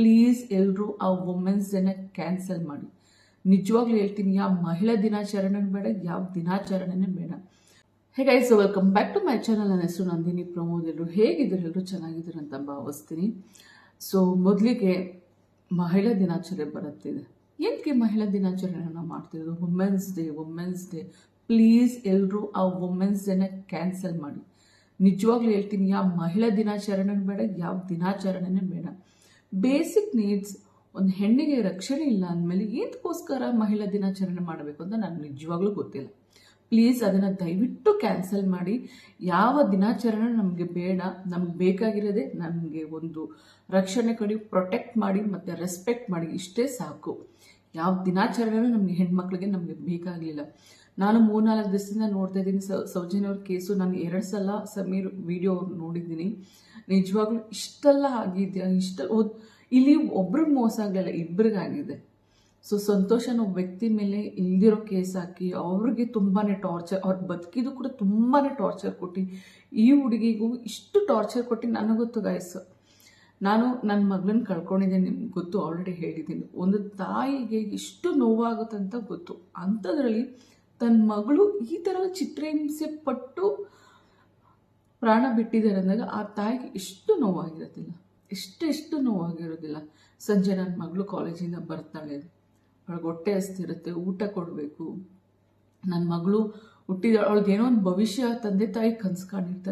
Please ಎಲ್ಲರೂ ಆ women's ಡೇನ cancel ಮಾಡಿ. ನಿಜವಾಗ್ಲೂ ಹೇಳ್ತೀನಿ ಯಾವ ಮಹಿಳಾ ದಿನಾಚರಣೆ ಬೇಡ, ಯಾವ ದಿನಾಚರಣೆನೇ ಬೇಡ. Hey so welcome back to my channel ನನ್ನ ಹೆಸರು ನಂದಿನಿ ಪ್ರಮೋದ್. ಎಲ್ಲರೂ ಹೇಗಿದ್ರು ಎಲ್ಲರೂ ಚೆನ್ನಾಗಿದ್ದಾರೆ ಅಂತ ಭಾವಿಸ್ತೀನಿ ಸೊ ಮೊದಲಿಗೆ ಮಹಿಳಾ ದಿನಾಚರಣೆ ಬರುತ್ತಿದೆ ಏನಕ್ಕೆ ಮಹಿಳಾ ದಿನಾಚರಣೆಯನ್ನು ಮಾಡ್ತಿರೋದು? Women's day women's day please ಎಲ್ಲರೂ ಆ ವುಮೆನ್ಸ್ ಡೇನ ಕ್ಯಾನ್ಸಲ್ ಮಾಡಿ. ನಿಜವಾಗ್ಲೂ ಹೇಳ್ತೀನಿ ಯಾವ ಮಹಿಳಾ ದಿನಾಚರಣೆ ಬೇಡ, ಯಾವ ದಿನಾಚರಣೆನೇ ಬೇಡ. ಬೇಸಿಕ್ ನೀಡ್ಸ್ ಒಂದು ಹೆಣ್ಣಿಗೆ ರಕ್ಷಣೆ ಇಲ್ಲ ಅಂದಮೇಲೆ ಏನಕ್ಕೋಸ್ಕರ ಮಹಿಳಾ ದಿನಾಚರಣೆ ಮಾಡಬೇಕು ಅಂತ ನನಗೆ ನಿಜವಾಗ್ಲೂ ಗೊತ್ತಿಲ್ಲ. ಪ್ಲೀಸ್ ಅದನ್ನು ದಯವಿಟ್ಟು ಕ್ಯಾನ್ಸಲ್ ಮಾಡಿ. ಯಾವ ದಿನಾಚರಣೆ ನಮಗೆ ಬೇಡ, ನಮ್ಗೆ ಬೇಕಾಗಿರೋದೇ ನಮಗೆ ಒಂದು ರಕ್ಷಣೆ ಕೊಡಿ ಪ್ರೊಟೆಕ್ಟ್ ಮಾಡಿ ಮತ್ತು ರೆಸ್ಪೆಕ್ಟ್ ಮಾಡಿ, ಇಷ್ಟೇ ಸಾಕು. ಯಾವ ದಿನಾಚರಣೆನೂ ನಮಗೆ ಹೆಣ್ಮಕ್ಳಿಗೆ ನಮಗೆ ಬೇಕಾಗಲಿಲ್ಲ. ನಾನು ಮೂರ್ನಾಲ್ಕು ದಿವಸದಿಂದ ನೋಡ್ತಾ ಇದ್ದೀನಿ. ಸೌಜನ್ಯವ್ರ ಕೇಸು. ನಾನು ಎರಡು ಸಲ ಸಮೀರ್ ವಿಡಿಯೋ ನೋಡಿದ್ದೀನಿ. ನಿಜವಾಗ್ಲೂ ಇಷ್ಟೆಲ್ಲ ಆಗಿದೆಯಾ? ಇಷ್ಟ ಇಲ್ಲಿ ಒಬ್ರಿಗೆ ಮೋಸ ಆಗಲಿಲ್ಲ ಇಬ್ಬರಿಗಾಗಿದೆ ಸೊ ಸಂತೋಷ ಒಬ್ಬ ವ್ಯಕ್ತಿ ಮೇಲೆ ಇಲ್ದಿರೋ ಕೇಸ್ ಹಾಕಿ, ಅವ್ರಿಗೆ ತುಂಬಾ ಟಾರ್ಚರ್ ಅವ್ರು ಬದುಕಿದ್ದು ಕೂಡ ತುಂಬಾ ಟಾರ್ಚರ್ ಕೊಟ್ಟು, ಈ ಹುಡುಗಿಗೂ ಇಷ್ಟು ಟಾರ್ಚರ್ ಕೊಟ್ಟು ನನಗೆ ಗೊತ್ತು ಗಾಯಸ್ ನಾನು ನನ್ನ ಮಗಳನ್ನ ಕಳ್ಕೊಂಡಿದ್ದೀನಿ, ನಿಮ್ಗೆ ಗೊತ್ತು ಆಲ್ರೆಡಿ ಹೇಳಿದ್ದೀನಿ. ಒಂದು ತಾಯಿಗೆ ಇಷ್ಟು ನೋವಾಗುತ್ತಂತ ಗೊತ್ತು. ಅಂಥದ್ರಲ್ಲಿ ತನ್ನ ಮಗಳು ಈ ಥರ ಚಿತ್ರಹಿಂಸೆ ಪಟ್ಟು ಪ್ರಾಣ ಬಿಟ್ಟಿದ್ದಾರೆ ಅಂದಾಗ ಆ ತಾಯಿಗೆ ಇಷ್ಟು ನೋವಾಗಿರೋದಿಲ್ಲ ಎಷ್ಟು ನೋವಾಗಿರೋದಿಲ್ಲ. ಸಂಜೆ ನನ್ನ ಮಗಳು ಕಾಲೇಜಿಂದ ಬರ್ತಾಳೆ. ಅವಳಿಗೆ ಹೊಟ್ಟೆ ಹಸ್ತಿರುತ್ತೆ, ಊಟ ಕೊಡಬೇಕು. ನನ್ನ ಮಗಳು ಹುಟ್ಟಿದ, ಅವಳಿಗೆ ಏನೋ ಒಂದು ಭವಿಷ್ಯ ತಂದೆ ತಾಯಿ ಕನ್ಸು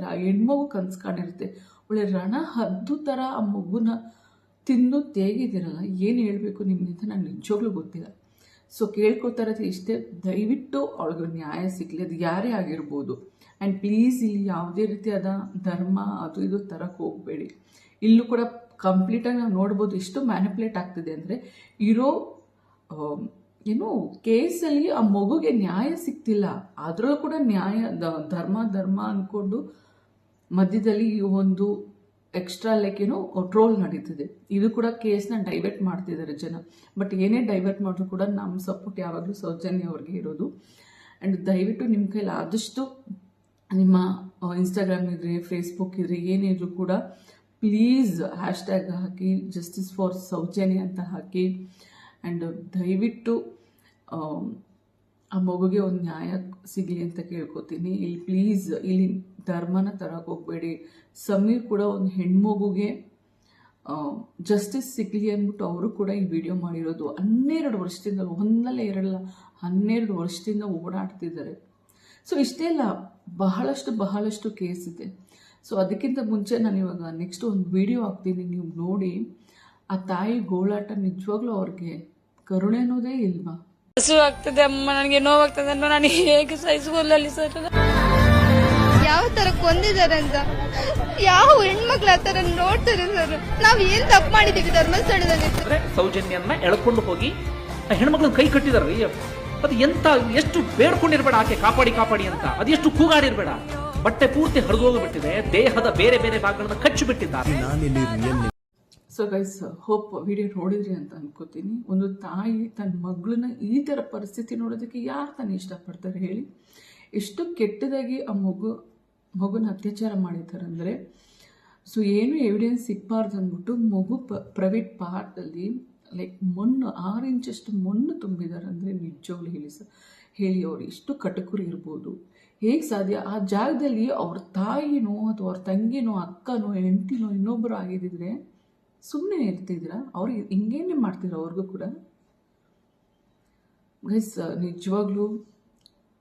ಆ ಹೆಣ್ಮಗು ಕನ್ಸು ಕಾಣಿರುತ್ತೆ ಒಳ್ಳೆ ರಣ ಹದ್ದು ಥರ ಆ ಮಗುನ ತಿಂದು ತೇಗಿದಿರಲ್ಲ. ಏನು ಹೇಳಬೇಕು ನಿಮ್ಮಿಂದ ನಾನು ನಿಜವಾಗ್ಲೂ ಗೊತ್ತಿಲ್ಲ. ಸೊ ಕೇಳ್ಕೊತಾರ ಇಷ್ಟೇ, ದಯವಿಟ್ಟು ಅವಳಿಗೆ ನ್ಯಾಯ ಸಿಗಲಿ, ಅದು ಯಾರೇ ಆಗಿರ್ಬೋದು. ಆ್ಯಂಡ್ ಪ್ಲೀಸ್ ಇಲ್ಲಿ ಯಾವುದೇ ರೀತಿಯಾದ ಧರ್ಮ ಅದು ಇದು ತರಕ್ಕೆ ಹೋಗಬೇಡಿ. ಇಲ್ಲೂ ಕೂಡ ಕಂಪ್ಲೀಟಾಗಿ ನಾವು ನೋಡ್ಬೋದು ಎಷ್ಟು ಮ್ಯಾನಿಪ್ಯುಲೇಟ್ ಆಗ್ತಿದೆ ಅಂದರೆ, ಇರೋ ಏನು ಕೇಸಲ್ಲಿ ಆ ಮಗುಗೆ ನ್ಯಾಯ ಸಿಗ್ತಿಲ್ಲ. ಅದರಲ್ಲೂ ಕೂಡ ನ್ಯಾಯ ಧರ್ಮ ಧರ್ಮ ಅಂದ್ಕೊಂಡು ಮಧ್ಯದಲ್ಲಿ ಈ ಒಂದು ಎಕ್ಸ್ಟ್ರಾ ಲೈಕ್ ಏನು ಟ್ರೋಲ್ ನಡೀತಿದೆ. ಇದು ಕೂಡ ಕೇಸ್ನ ಡೈವರ್ಟ್ ಮಾಡ್ತಿದ್ದಾರೆ ಜನ. ಬಟ್ ಏನೇ ಡೈವರ್ಟ್ ಮಾಡಿದ್ರು ಕೂಡ ನಮ್ಮ ಸಪೋರ್ಟ್ ಯಾವಾಗಲೂ ಸೌಜನ್ಯ ಅವ್ರಿಗೆ ಇರೋದು. ಆ್ಯಂಡ್ ದಯವಿಟ್ಟು ನಿಮ್ಮ ಕೈಲಿ ಆದಷ್ಟು ನಿಮ್ಮ ಇನ್ಸ್ಟಾಗ್ರಾಮ್ ಇದ್ರೆ ಫೇಸ್ಬುಕ್ ಇದ್ರೆ, ಏನೇ ಇದ್ರೂ ಕೂಡ ಪ್ಲೀಸ್ ಹ್ಯಾಶ್ ಟ್ಯಾಗ್ ಹಾಕಿ ಜಸ್ಟಿಸ್ ಫಾರ್ ಸೌಜನ್ಯ ಅಂತ ಹಾಕಿ. ಆ್ಯಂಡ್ ದಯವಿಟ್ಟು ಆ ಮಗುಗೆ ಒಂದು ನ್ಯಾಯ ಸಿಗಲಿ ಅಂತ ಕೇಳ್ಕೊತೀನಿ. ಇಲ್ಲಿ ಪ್ಲೀಸ್ ಇಲ್ಲಿ ಧರ್ಮನ ತರಕ್ಕೆ ಹೋಗಬೇಡಿ. ಸಮೀರ್ ಕೂಡ ಒಂದು ಹೆಣ್ಮಗುಗೆ ಜಸ್ಟಿಸ್ ಸಿಗಲಿ ಅಂದ್ಬಿಟ್ಟು ಅವರು ಕೂಡ ಈ ವಿಡಿಯೋ ಮಾಡಿರೋದು. ಹನ್ನೆರಡು ವರ್ಷದಿಂದ ಒಂದಲ್ಲ ಎರಡಲ್ಲ ಹನ್ನೆರಡು ವರ್ಷದಿಂದ ಓಡಾಡ್ತಿದ್ದಾರೆ. ಸೊ ಇಷ್ಟೇ ಅಲ್ಲ, ಬಹಳಷ್ಟು ಬಹಳಷ್ಟು ಕೇಸ್ ಇದೆ. ಸೊ ಅದಕ್ಕಿಂತ ಮುಂಚೆ ನಾನು ಇವಾಗ ನೆಕ್ಸ್ಟ್ ಒಂದು ವಿಡಿಯೋ ಹಾಕ್ತೀನಿ. ನೀವು ನೋಡಿ, ಆ ತಾಯಿ ಗೋಳಾಟ ನಿಜವಾಗ್ಲೂ ಅವ್ರಿಗೆ ಕರುಣೆ ಅನ್ನೋದೇ ಇಲ್ವಾ? ಹಸು ಆಗ್ತದೆ ಅಮ್ಮ ನನಗೆ ನೋವಾಗ್ತದೆ ಅನ್ನೋ ನಾನು ಹೇಗೆ ಸಹಿಸಿಕೊಳ್ಳಲಿ ಸರ್? ಯಾವ ತರ ಕೊಂದಿದ್ದಾರೆ ಅಂತ? ಯಾವ ಹೆಣ್ಮಕ್ಳು ಆ ತರ ನೋಡ್ತಾರೆ ಸರ್? ನಾವ್ ಏನ್ ತಪ್ಪು ಮಾಡಿದೀವಿ ಧರ್ಮಸ್ಥಳದಲ್ಲಿ? ಸೌಜನ್ಯನ್ನ ಎಳ್ಕೊಂಡು ಹೋಗಿ ಆ ಹೆಣ್ಮಕ್ಳನ್ನ ಕೈ ಕಟ್ಟಿದಾರ್ರಿ ಅದು ಎಂತ ಎಷ್ಟು ಬೇಡ್ಕೊಂಡಿರ್ಬೇಡ ಆಕೆ ಕಾಪಾಡಿ ಕಾಪಾಡಿ ಅಂತ. ಅದೆಷ್ಟು ಕೂಗಾಡಿರ್ಬೇಡ. ಬಟ್ಟೆ ಪೂರ್ತಿ ಹರಿದೋಗ್ಬಿಟ್ಟಿದೆ ದೇಹದ ಬೇರೆ ಬೇರೆ ಭಾಗಗಳನ್ನ ಕಚ್ಚಿ ಬಿಟ್ಟಿದ್ದಾರೆ ಸೊ ಗೈಸ್ ಹೋಪ್ ವಿಡಿಯೋ ನೋಡಿದ್ರಿ ಅಂತ ಅನ್ಕೋತೀನಿ. ಒಂದು ತಾಯಿ ತನ್ನ ಮಗಳನ್ನ ಈ ಥರ ಪರಿಸ್ಥಿತಿ ನೋಡೋದಕ್ಕೆ ಯಾರು ತಾನು ಇಷ್ಟಪಡ್ತಾರೆ ಹೇಳಿ. ಎಷ್ಟು ಕೆಟ್ಟದಾಗಿ ಆ ಮಗು, ಮಗುನ ಅತ್ಯಾಚಾರ ಮಾಡಿದ್ದಾರೆ ಸೊ ಏನು ಎವಿಡೆನ್ಸ್ ಸಿಗಬಾರ್ದು ಅಂದ್ಬಿಟ್ಟು ಮಗು ಪ ಪ್ರೈವೇಟ್ ಪಾರ್ಟಲ್ಲಿ ಲೈಕ್ ಮಣ್ಣು, ಆರು ಇಂಚಷ್ಟು ಮಣ್ಣು ತುಂಬಿದ್ದಾರೆ ಅಂದರೆ ನಿಜವಾಗ್ಲೂ ಹೇಳಿ ಸರ್ ಹೇಳಿ ಅವರು ಎಷ್ಟು ಕಟಕುರಿ ಇರ್ಬೋದು. ಹೇಗೆ ಸಾಧ್ಯ? ಆ ಜಾಗದಲ್ಲಿ ಅವ್ರ ತಾಯಿನೋ ಅಥವಾ ಅವ್ರ ತಂಗಿನೋ, ಅಕ್ಕನೋ, ಹೆಂಡತಿನೋ ಇನ್ನೊಬ್ಬರು ಆಗಿದ್ದಿದ್ರೆ ಸುಮ್ಮನೆ ಇರ್ತಿದ್ದೀರಾ? ಅವ್ರು ಹಿಂಗೇನೆ ಮಾಡ್ತಿದ್ರು ಅವ್ರಿಗೂ ಕೂಡ? ಗೈಸ್ ನಿಜವಾಗ್ಲೂ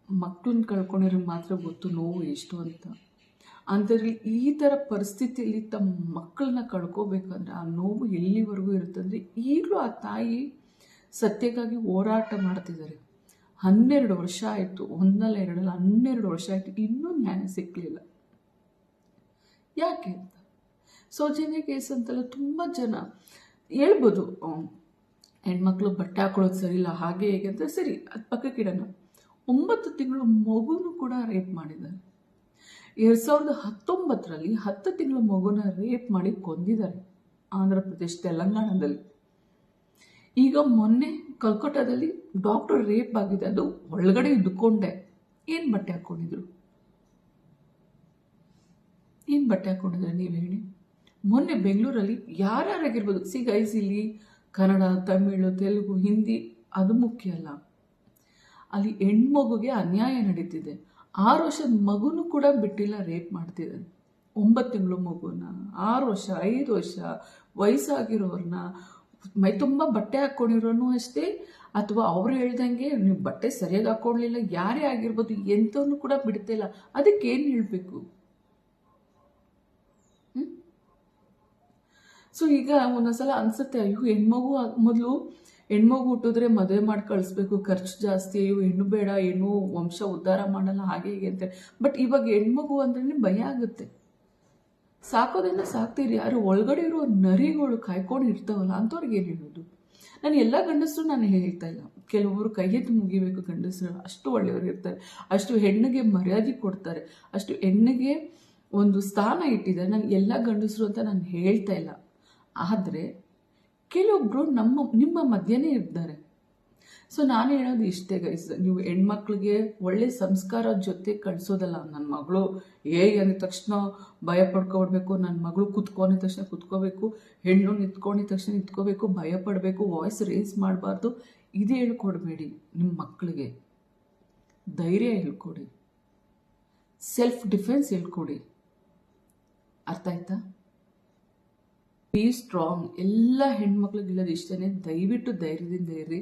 ಮಕ್ಕಳನ್ನ ಕಳ್ಕೊಂಡಿರೋ ಮಾತ್ರ ಗೊತ್ತು ನೋವು ಎಷ್ಟು ಅಂತ. ಅಂಥದ್ರಲ್ಲಿ ಈ ಥರ ಪರಿಸ್ಥಿತಿಯಲ್ಲಿ ತಮ್ಮ ಮಕ್ಕಳನ್ನ ಕಳ್ಕೋಬೇಕಂದ್ರೆ ಆ ನೋವು ಎಲ್ಲಿವರೆಗೂ ಇರುತ್ತಂದರೆ ಈಗಲೂ ಆ ತಾಯಿ ಸತ್ಯಕ್ಕಾಗಿ ಹೋರಾಟ ಮಾಡ್ತಿದ್ದಾರೆ. ಹನ್ನೆರಡು ವರ್ಷ ಆಯಿತು ಒಂದಲ್ಲ ಎರಡಲ್ಲ, ಹನ್ನೆರಡು ವರ್ಷ ಆಯಿತು, ಇನ್ನೂ ನ್ಯಾಯ ಸಿಕ್ಕಲಿಲ್ಲ ಯಾಕೆ? ಸೌಜನ್ಯ ಕೇಸ್ ಅಂತೆಲ್ಲ ತುಂಬ ಜನ ಹೇಳ್ಬೋದು ಹೆಣ್ಮಕ್ಳು ಬಟ್ಟೆ ಹಾಕೊಳ್ಳೋದು ಸರಿ ಇಲ್ಲ ಹಾಗೆ ಹೇಗೆ ಅಂತ? ಸರಿ, ಅದು ಪಕ್ಕಕ್ಕೆ ಇಡೋಣ. ಒಂಬತ್ತು ತಿಂಗಳು ಮಗುನೂ ಕೂಡ ರೇಪ್ ಮಾಡಿದ್ದಾರೆ. ಎರಡು ಸಾವಿರದ ಹತ್ತೊಂಬತ್ತರಲ್ಲಿ ಹತ್ತು ತಿಂಗಳ ಮಗುನ ರೇಪ್ ಮಾಡಿ ಕೊಂದಿದ್ದಾರೆ ಆಂಧ್ರ ಪ್ರದೇಶ, ತೆಲಂಗಾಣದಲ್ಲಿ. ಈಗ ಮೊನ್ನೆ ಕಲ್ಕಟ್ಟಾದಲ್ಲಿ ಡಾಕ್ಟರ್ ರೇಪ್ ಆಗಿದೆ, ಅದು ಒಳಗಡೆ ಇದ್ದುಕೊಂಡೆ. ಏನು ಬಟ್ಟೆ ಹಾಕ್ಕೊಂಡಿದ್ರು ಏನು ಬಟ್ಟೆ ಹಾಕ್ಕೊಂಡಿದ್ರೆ ನೀವು ಹೇಳಿ. ಮೊನ್ನೆ ಬೆಂಗಳೂರಲ್ಲಿ ಯಾರ್ಯಾರಾಗಿರ್ಬೋದು? ಸಿ ಗೈಸ್ ಇಲ್ಲಿ ಕನ್ನಡ, ತಮಿಳು, ತೆಲುಗು, ಹಿಂದಿ, ಅದು ಮುಖ್ಯ ಅಲ್ಲ. ಅಲ್ಲಿ ಹೆಣ್ಮಗುಗೆ ಅನ್ಯಾಯ ನಡೀತಿದೆ. ಆರು ವರ್ಷದ ಮಗುನೂ ಕೂಡ ಬಿಟ್ಟಿಲ್ಲ, ರೇಪ್ ಮಾಡ್ತಿದ್ದಾರೆ. ಒಂಬತ್ತು ತಿಂಗಳು ಮಗುನ, ಆರು ವರ್ಷ, ಐದು ವರ್ಷ ವಯಸ್ಸಾಗಿರೋರನ್ನ ಮೈ ತುಂಬ ಬಟ್ಟೆ ಹಾಕ್ಕೊಂಡಿರೋನು ಅಷ್ಟೇ, ಅಥವಾ ಅವರು ಹೇಳ್ದಂಗೆ ನೀವು ಬಟ್ಟೆ ಸರಿಯಾಗಿ ಹಾಕ್ಕೊಳ್ಲಿಲ್ಲ ಯಾರೇ ಆಗಿರ್ಬೋದು ಎಂಥವ್ನು ಕೂಡ ಬಿಡ್ತಿಲ್ಲ. ಅದಕ್ಕೆ ಏನು ಹೇಳಬೇಕು? ಸೊ ಈಗ ಒಂದೊಂದ್ಸಲ ಅನ್ಸುತ್ತೆ, ಅಯ್ಯೋ, ಹೆಣ್ಮಗು ಮೊದಲು ಹೆಣ್ಮಗು ಹುಟ್ಟಿದ್ರೆ ಮದುವೆ ಮಾಡಿ ಕಳಿಸ್ಬೇಕು, ಖರ್ಚು ಜಾಸ್ತಿ, ಅಯ್ಯೋ, ಹೆಣ್ಣು ಬೇಡ, ಹೆಣ್ಣು ವಂಶ ಉದ್ಧಾರ ಮಾಡಲ್ಲ, ಹಾಗೆ ಹೀಗೆ ಅಂತ. ಬಟ್ ಇವಾಗ ಹೆಣ್ಮಗು ಅಂದ್ರೆ ಭಯ ಆಗುತ್ತೆ. ಸಾಕೋದನ್ನ ಸಾಕ್ತೀರಿ. ಯಾರು ಒಳಗಡೆ ಇರೋ ನರಿಗಳು ಕಾಯ್ಕೊಂಡು ಇರ್ತಾವಲ್ಲ, ಅಂಥವ್ರಿಗೆ ಏನು ಹೇಳೋದು? ನಾನು ಎಲ್ಲ ಗಂಡಸರು ನಾನು ಹೇಳ್ತಾ ಇಲ್ಲ. ಕೆಲವರು ಕೈ ಎತ್ತು ಮುಗಿಬೇಕು ಗಂಡಸರು. ಅಷ್ಟು ಒಳ್ಳೆಯವರು ಇರ್ತಾರೆ. ಅಷ್ಟು ಹೆಣ್ಣಿಗೆ ಮರ್ಯಾದೆ ಕೊಡ್ತಾರೆ. ಅಷ್ಟು ಹೆಣ್ಣಿಗೆ ಒಂದು ಸ್ಥಾನ ಇಟ್ಟಿದ್ದಾರೆ. ನಾನು ಎಲ್ಲ ಗಂಡಸರು ಅಂತ ನಾನು ಹೇಳ್ತಾ ಇಲ್ಲ. ಆದರೆ ಕೆಲವೊಬ್ಬರು ನಮ್ಮ, ನಿಮ್ಮ ಮಧ್ಯನೇ ಇರ್ತಾರೆ. ಸೊ ನಾನು ಹೇಳೋದು ಇಷ್ಟೇ ಗೈಸ್ ನೀವು ಹೆಣ್ಮಕ್ಳಿಗೆ ಒಳ್ಳೆ ಸಂಸ್ಕಾರ ಜೊತೆ ಕಳಿಸೋದಲ್ಲ. ನನ್ನ ಮಗಳು ಏ ಅಂದ ತಕ್ಷಣ ಭಯ ಪಡ್ಕೊಬಿಡ್ಬೇಕು ನನ್ನ ಮಗಳು ಕುತ್ಕೊಂಡಿದ ತಕ್ಷಣ ಕುತ್ಕೋಬೇಕು. ಹೆಣ್ಣು ನಿಂತ್ಕೊಂಡಿದ ತಕ್ಷಣ ನಿಂತ್ಕೋಬೇಕು. ಭಯ ಪಡಬೇಕು. ವಾಯ್ಸ್ ರೇಸ್ ಮಾಡಬಾರ್ದು. ಇದು ಹೇಳ್ಕೊಡ್ಬೇಡಿ ನಿಮ್ಮ ಮಕ್ಕಳಿಗೆ ಧೈರ್ಯ ಹೇಳ್ಕೊಡಿ. ಸೆಲ್ಫ್ ಡಿಫೆನ್ಸ್ ಹೇಳ್ಕೊಡಿ. ಅರ್ಥ ಆಯ್ತಾ? ಬಿ ಸ್ಟ್ರಾಂಗ್ ಎಲ್ಲ ಹೆಣ್ಮಕ್ಳಿಗೆ ಹೇಳೋದು ಇಷ್ಟೇ ದಯವಿಟ್ಟು ಧೈರ್ಯದಿಂದ ಇರ್ರಿ.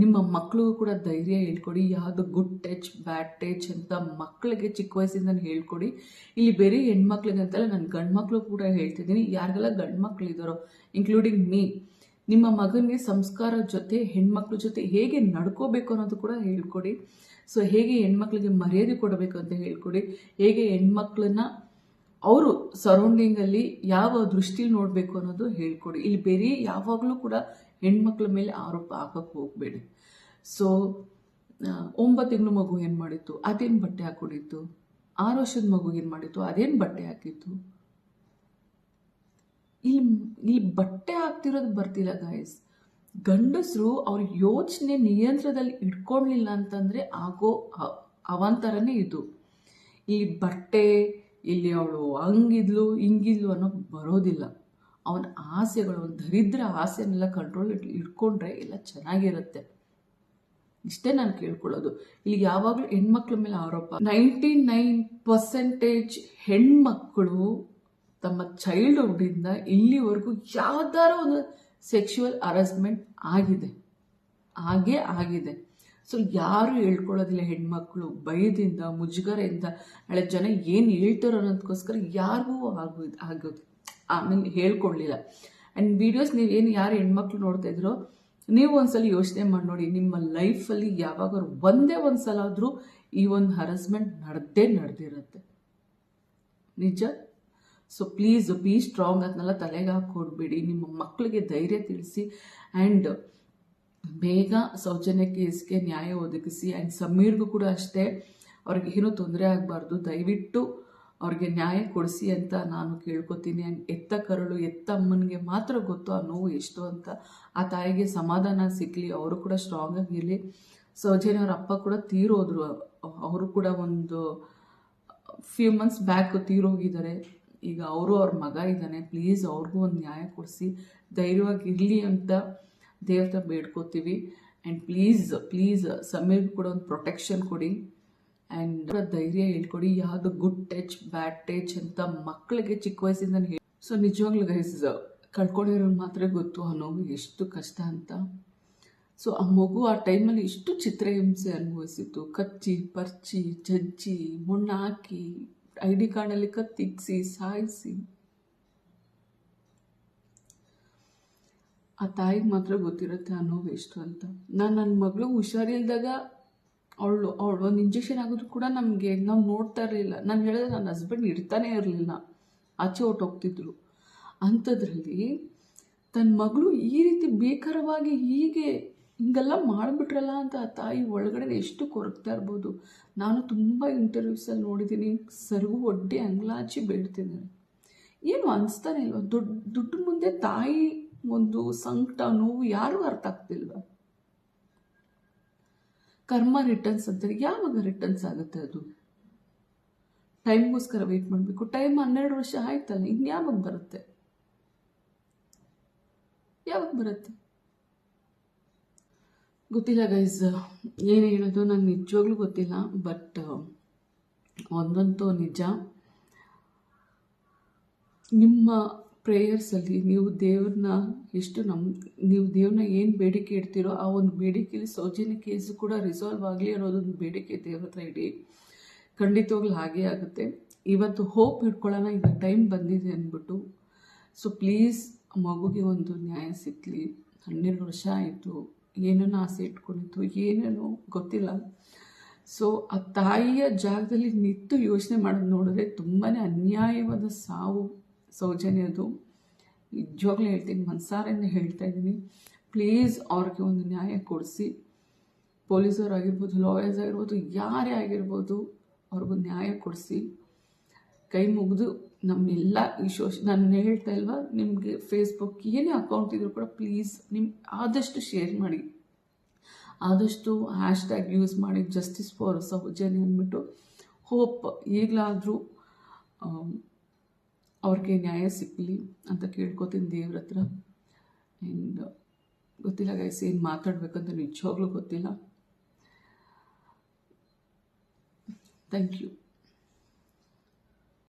ನಿಮ್ಮ ಮಕ್ಕಳಿಗೂ ಕೂಡ ಧೈರ್ಯ ಹೇಳ್ಕೊಡಿ. ಯಾವುದು ಗುಡ್ ಟಚ್ ಬ್ಯಾಡ್ ಟಚ್ ಅಂತ ಮಕ್ಕಳಿಗೆ ಚಿಕ್ಕ ವಯಸ್ಸಿಂದ ಹೇಳ್ಕೊಡಿ. ಇಲ್ಲಿ ಬೇರೆ ಹೆಣ್ಮಕ್ಳಿಗೆ ಅಂತಲ್ಲ ನಾನು ಗಂಡು ಮಕ್ಕಳು ಕೂಡ ಹೇಳ್ತಿದ್ದೀನಿ. ಯಾರಿಗೆಲ್ಲ ಗಂಡು ಮಕ್ಳು ಇದ್ದಾರೋ ಇನ್ಕ್ಲೂಡಿಂಗ್ ಮೀ ನಿಮ್ಮ ಮಗನಿಗೆ ಸಂಸ್ಕಾರ ಜೊತೆ, ಹೆಣ್ಮಕ್ಳ ಜೊತೆ ಹೇಗೆ ನಡ್ಕೋಬೇಕು ಅನ್ನೋದು ಕೂಡ ಹೇಳ್ಕೊಡಿ. ಸೊ ಹೇಗೆ ಹೆಣ್ಮಕ್ಳಿಗೆ ಮರ್ಯಾದೆ ಕೊಡಬೇಕು ಅಂತ ಹೇಳ್ಕೊಡಿ. ಹೇಗೆ ಹೆಣ್ಮಕ್ಳನ್ನ ಅವರು ಸರೌಂಡಿಂಗಲ್ಲಿ ಯಾವ ದೃಷ್ಟಿಲಿ ನೋಡಬೇಕು ಅನ್ನೋದು ಹೇಳ್ಕೊಡಿ. ಇಲ್ಲಿ ಬೇರೆ ಯಾವಾಗಲೂ ಕೂಡ ಹೆಣ್ಮಕ್ಳ ಮೇಲೆ ಆರೋಪ ಹಾಕಕ್ಕೆ ಹೋಗಬೇಡಿ. ಸೊ ಒಂಬತ್ತು ತಿಂಗಳು ಮಗು ಏನು ಮಾಡಿತ್ತು? ಅದೇನು ಬಟ್ಟೆ ಹಾಕೊಂಡಿತ್ತು? ಆರು ವರ್ಷದ ಮಗು ಏನು ಮಾಡಿತ್ತು? ಅದೇನು ಬಟ್ಟೆ ಹಾಕಿತ್ತು? ಇಲ್ಲಿ ಇಲ್ಲಿ ಬಟ್ಟೆ ಹಾಕ್ತಿರೋದು ಬರ್ತಿಲ್ಲ ಗಾಯಸ್ ಗಂಡಸರು ಅವ್ರ ಯೋಚನೆ ನಿಯಂತ್ರಣದಲ್ಲಿ ಇಟ್ಕೊಳ್ಲಿಲ್ಲ ಅಂತಂದರೆ ಆಗೋ ಅವಾಂತರನೇ ಇದು. ಈ ಬಟ್ಟೆ ಇಲ್ಲಿ ಅವಳು ಹಂಗಿದ್ಲು, ಹಿಂಗಿದ್ಲು ಅನ್ನೋ ಬರೋದಿಲ್ಲ. ಅವನ ಆಸೆಗಳು ದರಿದ್ರ ಆಸೆನೆಲ್ಲ ಕಂಟ್ರೋಲ್ ಇಟ್ಕೊಂಡ್ರೆ ಎಲ್ಲ ಚೆನ್ನಾಗಿರುತ್ತೆ. ಇಷ್ಟೇ ನಾನು ಕೇಳ್ಕೊಳ್ಳೋದು. ಇಲ್ಲಿ ಯಾವಾಗಲೂ ಹೆಣ್ಮಕ್ಳ ಮೇಲೆ ಆರೋಪ. ನೈಂಟಿ ನೈನ್ ಪರ್ಸೆಂಟೇಜ್ ಹೆಣ್ಮಕ್ಳು ತಮ್ಮ ಚೈಲ್ಡ್ಹುಡ್ಡಿಂದ ಇಲ್ಲಿವರೆಗೂ ಯಾವ್ದಾರ ಒಂದು ಸೆಕ್ಷುವಲ್ ಹರಾಸ್ಮೆಂಟ್ ಆಗಿದೆ. ಹಾಗೇ ಆಗಿದೆ. ಸೊ ಯಾರು ಹೇಳ್ಕೊಳ್ಳೋದಿಲ್ಲ ಹೆಣ್ಮಕ್ಳು ಭಯದಿಂದ, ಮುಜುಗರೆಯಿಂದ ನಾಳೆ ಜನ ಏನು ಹೇಳ್ತಾರೋ ಅನ್ನೋದಕ್ಕೋಸ್ಕರ ಯಾರಿಗೂ ಆಗೋ ಆಗೋದು ಆಮೇಲೆ ಹೇಳ್ಕೊಳ್ಳಿಲ್ಲ. ಆ್ಯಂಡ್ ವಿಡಿಯೋಸ್ ನೀವು ಏನು ಯಾರು ಹೆಣ್ಮಕ್ಳು ನೋಡ್ತಾ ಇದ್ರೋ, ನೀವು ಒಂದ್ಸಲ ಯೋಚನೆ ಮಾಡಿ ನೋಡಿ, ನಿಮ್ಮ ಲೈಫಲ್ಲಿ ಯಾವಾಗಾದ್ರು ಒಂದೇ ಒಂದು ಸಲ ಆದರೂ ಈ ಒಂದು ಹರಸ್ಮೆಂಟ್ ನಡೆದೇ ನಡೆದಿರುತ್ತೆ. ನಿಜ? ಸೊ ಪ್ಲೀಸ್ ಬಿ ಸ್ಟ್ರಾಂಗ್ ಅದನ್ನೆಲ್ಲ ತಲೆಗೆ ಹಾಕ್ಕೊಡ್ಬೇಡಿ ನಿಮ್ಮ ಮಕ್ಕಳಿಗೆ ಧೈರ್ಯ ತಿಳಿಸಿ ಆ್ಯಂಡ್ ಬೇಗ ಸೌಜನ್ಯಕ್ಕೆ ಎಸ್ಗೆ ನ್ಯಾಯ ಒದಗಿಸಿ ಆ್ಯಂಡ್ ಸಮೀರ್ಗೂ ಕೂಡ ಅಷ್ಟೇ ಅವ್ರಿಗೆ ಏನೂ ತೊಂದರೆ ಆಗಬಾರ್ದು. ದಯವಿಟ್ಟು ಅವ್ರಿಗೆ ನ್ಯಾಯ ಕೊಡಿಸಿ ಅಂತ ನಾನು ಕೇಳ್ಕೊತೀನಿ. ಆ್ಯಂಡ್ ಎತ್ತ ಕರಳು, ಎತ್ತ ಅಮ್ಮನಿಗೆ ಮಾತ್ರ ಗೊತ್ತು ಆ ನೋವು ಎಷ್ಟು ಅಂತ. ಆ ತಾಯಿಗೆ ಸಮಾಧಾನ ಸಿಗಲಿ ಅವರು ಕೂಡ ಸ್ಟ್ರಾಂಗ್ ಆಗಿರಲಿ ಸೌಜನ್ಯ ಅವ್ರ ಅಪ್ಪ ಕೂಡ ತೀರೋದ್ರು. ಅವರು ಕೂಡ ಒಂದು ಫ್ಯೂ ಮಂತ್ಸ್ ಬ್ಯಾಕ್ ತೀರೋಗಿದ್ದಾರೆ. ಈಗ ಅವರು ಅವ್ರ ಮಗ ಇದ್ದಾನೆ. ಪ್ಲೀಸ್ ಅವ್ರಿಗೂ ಒಂದು ನ್ಯಾಯ ಕೊಡಿಸಿ. ಧೈರ್ಯವಾಗಿರಲಿ ಅಂತ ದೇವತ ಬೇಡ್ಕೋತೀವಿ. ಆ್ಯಂಡ್ ಪ್ಲೀಸ್ ಪ್ಲೀಸ್ ಸಮೀರ್ ಕೂಡ ಒಂದು ಪ್ರೊಟೆಕ್ಷನ್ ಕೊಡಿ. ಆ್ಯಂಡ್ ಧೈರ್ಯ ಹೇಳ್ಕೊಡಿ. ಯಾವುದು ಗುಡ್ ಟಚ್ ಬ್ಯಾಡ್ ಟಚ್ ಅಂತ ಮಕ್ಕಳಿಗೆ ಚಿಕ್ಕ ವಯಸ್ಸಿಂದ ಹೇಳಿ. ಸೊ ನಿಜವಾಗ್ಲೂ ಗೈಸ್ ಕಳ್ಕೊಂಡಿರೋರು ಮಾತ್ರ ಗೊತ್ತು ಆ ನೋವು ಎಷ್ಟು ಕಷ್ಟ ಅಂತ. ಸೊ ಆ ಮಗು ಆ ಟೈಮಲ್ಲಿ ಇಷ್ಟು ಚಿತ್ರಹಿಂಸೆ ಅನುಭವಿಸಿತ್ತು. ಕಚ್ಚಿ, ಪರ್ಚಿ ಜಜ್ಜಿ ಮುಣ್ಣಾಕಿ ಐ ಡಿ ಕಾರ್ಡಲ್ಲಿ ಕತ್ತಿಗ್ಸಿ ಸಾಯಿಸಿ. ಆ ತಾಯಿಗೆ ಮಾತ್ರ ಗೊತ್ತಿರುತ್ತೆ ಆ ನೋವು ಎಷ್ಟು ಅಂತ. ನಾನು ನನ್ನ ಮಗಳು ಹುಷಾರಿಲ್ದಾಗ ಅವಳು ಅವಳು ಒಂದು ಇಂಜೆಕ್ಷನ್ ಆಗೋದು ಕೂಡ ನಮಗೆ ನಾವು ನೋಡ್ತಾ ಇರಲಿಲ್ಲ. ನಾನು ಹೇಳಿದ್ರೆ ನನ್ನ ಹಸ್ಬೆಂಡ್ ಇರ್ತಾನೆ ಇರಲಿಲ್ಲ. ಆಚೆ ಹೊಟ್ಟೋಗ್ತಿದ್ರು ಅಂಥದ್ರಲ್ಲಿ ತನ್ನ ಮಗಳು ಈ ರೀತಿ ಬೇಕರವಾಗಿ ಹೀಗೆ ಹಿಂಗೆಲ್ಲ ಮಾಡಿಬಿಟ್ರಲ್ಲ ಅಂತ ಆ ತಾಯಿ ಒಳಗಡೆ ಎಷ್ಟು ಕೊರಗ್ತಾ ಇರ್ಬೋದು. ನಾನು ತುಂಬ ಇಂಟರ್ವ್ಯೂಸಲ್ಲಿ ನೋಡಿದ್ದೀನಿ ಸರ್ವು ಒಡ್ಡಿ ಅಂಗ್ಲಾಚಿ ಬೇಡ್ತಿದ್ದಾರೆ ಏನು ಅನಿಸ್ತಾನೆ ಇಲ್ವ? ದುಡ್ಡು ದುಡ್ಡು ಮುಂದೆ ತಾಯಿ ಒಂದು ಸಂಕಟ, ನೋವು ಯಾರೂ ಅರ್ಥ ಆಗ್ತಿಲ್ವ? ಕರ್ಮ ರಿಟರ್ನ್ಸ್ ಅಂತಾರೆ ಯಾವಾಗ ರಿಟರ್ನ್ಸ್ ಆಗುತ್ತೆ ಅದು? ಟೈಮ್ಗೋಸ್ಕರ ವೆಯ್ಟ್ ಮಾಡಬೇಕು. ಟೈಮ್ ಹನ್ನೆರಡು ವರ್ಷ ಆಯ್ತಲ್ಲ ಇನ್ಯಾವಾಗ ಬರುತ್ತೆ? ಯಾವಾಗ ಬರುತ್ತೆ? ಗೊತ್ತಿಲ್ಲ ಗೈಸ್ ಏನು ಹೇಳೋದು ನಂಗೆ ನಿಜವಾಗ್ಲೂ ಗೊತ್ತಿಲ್ಲ ಬಟ್ ಒಂದಂತೂ ನಿಜ. ನಿಮ್ಮ ಪ್ರೇಯರ್ಸಲ್ಲಿ ನೀವು ದೇವ್ರನ್ನ ಎಷ್ಟು ನಮ್ಮ ನೀವು ದೇವ್ರನ್ನ ಏನು ಬೇಡಿಕೆ ಇಡ್ತೀರೋ ಆ ಒಂದು ಬೇಡಿಕೆಯಲ್ಲಿ ಸೌಜನ್ಯ ಕೇಸು ಕೂಡ ರಿಸಾಲ್ವ್ ಆಗಲಿ ಅನ್ನೋದೊಂದು ಬೇಡಿಕೆ ದೇವ್ರ ಹತ್ರ ಇಡಿ. ಖಂಡಿತವಾಗ್ಲೂ ಹಾಗೇ ಆಗುತ್ತೆ. ಇವತ್ತು ಹೋಪ್ ಇಟ್ಕೊಳ್ಳೋಣ ಈಗ ಟೈಮ್ ಬಂದಿದೆ ಅಂದ್ಬಿಟ್ಟು. ಸೊ ಪ್ಲೀಸ್ ಮಗುಗೆ ಒಂದು ನ್ಯಾಯ ಸಿಕ್ಕಲಿ ಹನ್ನೆರಡು ವರ್ಷ ಆಯಿತು. ಏನೇನೋ ಆಸೆ ಇಟ್ಕೊಂಡಿತ್ತು ಏನೇನೋ ಗೊತ್ತಿಲ್ಲ. ಸೊ ಆ ತಾಯಿಯ ಜಾಗದಲ್ಲಿ ನಿಂತು ಯೋಚನೆ ಮಾಡೋದು ನೋಡಿದ್ರೆ ತುಂಬಾ ಅನ್ಯಾಯವಾದ ಸಾವು ಸೌಜನ್ಯದು ನಿಜವಾಗ್ಲೂ ಹೇಳ್ತೀನಿ ಮನ್ಸಾರಿಂದ ಹೇಳ್ತಾ ಇದ್ದೀನಿ. ಪ್ಲೀಸ್ ಅವ್ರಿಗೆ ಒಂದು ನ್ಯಾಯ ಕೊಡಿಸಿ. ಪೊಲೀಸರು ಆಗಿರ್ಬೋದು, ಲಾಯರ್ಸ್ ಆಗಿರ್ಬೋದು, ಯಾರೇ ಆಗಿರ್ಬೋದು ಅವ್ರಿಗೊಂದು ನ್ಯಾಯ ಕೊಡಿಸಿ. ಕೈ ಮುಗಿದು ನಮ್ಮೆಲ್ಲ ಈ ಶೋಶ್ ನಾನು ಹೇಳ್ತಾ ಇಲ್ವಾ, ನಿಮಗೆ ಫೇಸ್ಬುಕ್ ಏನೇ ಅಕೌಂಟ್ ಇದ್ರೂ ಕೂಡ ಪ್ಲೀಸ್ ನಿಮ್ಮ ಆದಷ್ಟು ಶೇರ್ ಮಾಡಿ. ಆದಷ್ಟು ಹ್ಯಾಶ್ ಟ್ಯಾಗ್ ಯೂಸ್ ಮಾಡಿ ಜಸ್ಟಿಸ್ ಫಾರ್ ಸೌಜನ್ಯ ಅಂದ್ಬಿಟ್ಟು. ಹೋಪ್ ಈಗಲಾದರೂ ಅವ್ರಿಗೆ ನ್ಯಾಯ ಸಿಕ್ಕಲಿ ಅಂತ ಕೇಳ್ಕೊತೀನಿ ದೇವ್ರ ಹತ್ರ. ಆ್ಯಂಡ್ ಗೊತ್ತಿಲ್ಲ ಗೈಸ್ ಏನು ಮಾತಾಡಬೇಕಂತ ನಿಜವಾಗ್ಲೂ ಗೊತ್ತಿಲ್ಲ. Thank you